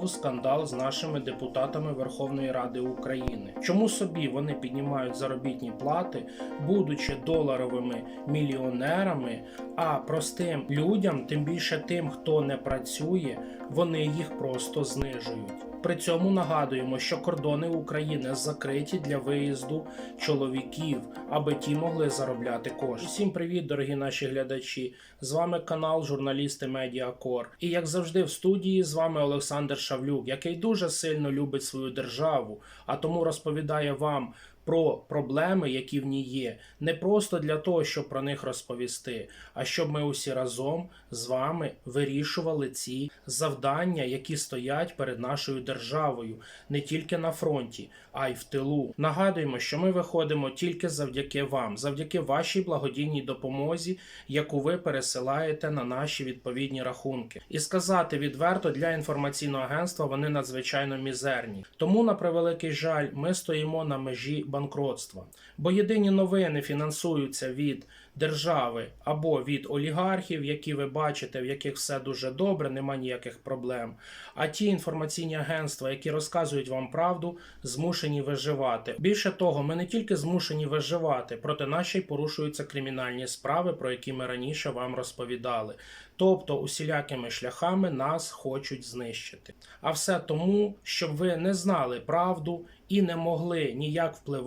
знову скандал з нашими депутатами Верховної Ради України. Чому собі вони піднімають заробітні плати, будучи доларовими мільйонерами, а простим людям, тим більше тим, хто не працює, вони їх просто знижують. При цьому нагадуємо, що кордони України закриті для виїзду чоловіків, аби ті могли заробляти кошти. Всім привіт, дорогі наші глядачі! З вами канал Журналісти Медіакор. І як завжди, в студії з вами Олександр Шавлюк, який дуже сильно любить свою державу, а тому розповідає вам. Про проблеми, які в ній є, не просто для того, щоб про них розповісти, а щоб ми усі разом з вами вирішували ці завдання, які стоять перед нашою державою, не тільки на фронті, а й в тилу. Нагадуємо, що ми виходимо тільки завдяки вам, завдяки вашій благодійній допомозі, яку ви пересилаєте на наші відповідні рахунки. І сказати відверто для інформаційного агентства вони надзвичайно мізерні. Тому, на превеликий жаль, ми стоїмо на межі банкротства. Бо єдині новини фінансуються від держави або від олігархів, які ви бачите, в яких все дуже добре, нема ніяких проблем. А ті інформаційні агентства, які розказують вам правду, змушені виживати. Більше того, ми не тільки змушені виживати, проти нас порушуються кримінальні справи, про які ми раніше вам розповідали. Тобто усілякими шляхами нас хочуть знищити. А все тому, щоб ви не знали правду і не могли ніяк впливати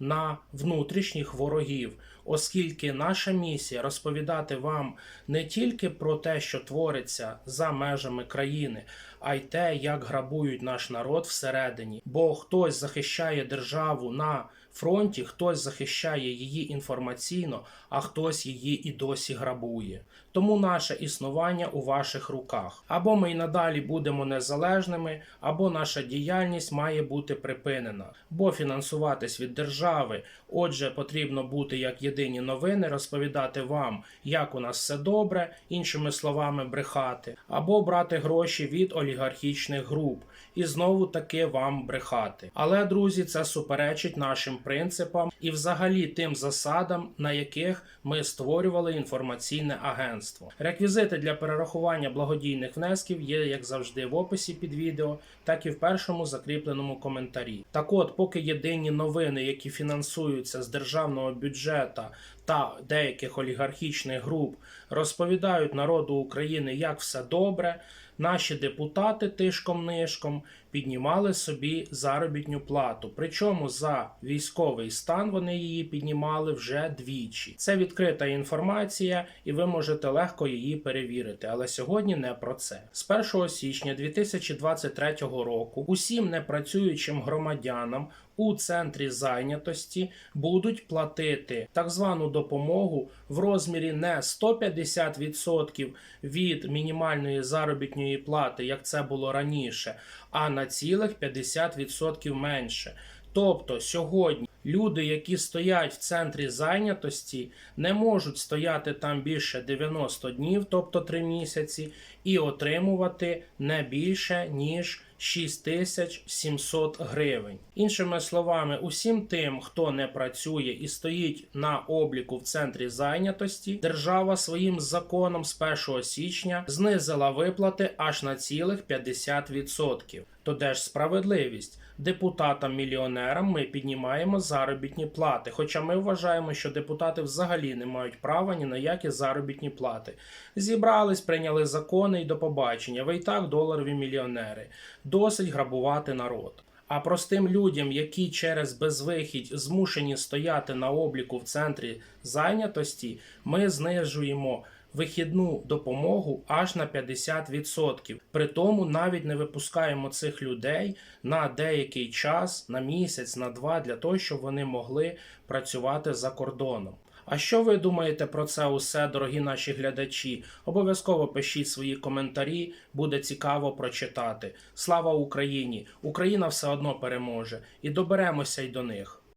на внутрішніх ворогів, оскільки наша місія розповідати вам не тільки про те, що твориться за межами країни, а й те, як грабують наш народ всередині. Бо хтось захищає державу на фронті, хтось захищає її інформаційно, а хтось її і досі грабує. Тому наше існування у ваших руках. Або ми й надалі будемо незалежними, або наша діяльність має бути припинена. Бо фінансуватись від держави, отже, потрібно бути як єдині новини, розповідати вам, як у нас все добре, іншими словами, брехати, або брати гроші від олігархічних груп і знову таки вам брехати. Але, друзі, це суперечить нашим принципам і взагалі тим засадам, на яких ми створювали інформаційне агентство. Реквізити для перерахування благодійних внесків є, як завжди, в описі під відео, так і в першому закріпленому коментарі. Так от, поки єдині новини, які фінансуються з державного бюджету та деяких олігархічних груп, розповідають народу України, як все добре. Наші депутати тишком-нишком піднімали собі заробітню плату. Причому за військовий стан вони її піднімали вже двічі. Це відкрита інформація, і ви можете легко її перевірити. Але сьогодні не про це. З 1 січня 2023 року усім непрацюючим громадянам у центрі зайнятості будуть платити так звану допомогу в розмірі не 150% від мінімальної заробітної плати, як це було раніше, а на цілих 50% менше. Тобто сьогодні люди, які стоять в центрі зайнятості, не можуть стояти там більше 90 днів, тобто 3 місяці, і отримувати не більше ніж 6700 гривень. Іншими словами, усім тим, хто не працює і стоїть на обліку в центрі зайнятості, держава своїм законом з 1 січня знизила виплати аж на цілих 50%. То де ж справедливість? Депутатам-мільйонерам ми піднімаємо заробітні плати. Хоча ми вважаємо, що депутати взагалі не мають права ні на які заробітні плати. Зібрались, прийняли закони і до побачення. Ви і так доларові мільйонери. Досить грабувати народ. А простим людям, які через безвихідь змушені стояти на обліку в центрі зайнятості, ми знижуємо вихідну допомогу аж на 50%. При тому навіть не випускаємо цих людей на деякий час, на місяць, на два, для того, щоб вони могли працювати за кордоном. А що ви думаєте про це усе, дорогі наші глядачі? Обов'язково пишіть свої коментарі, буде цікаво прочитати. Слава Україні! Україна все одно переможе і доберемося й до них.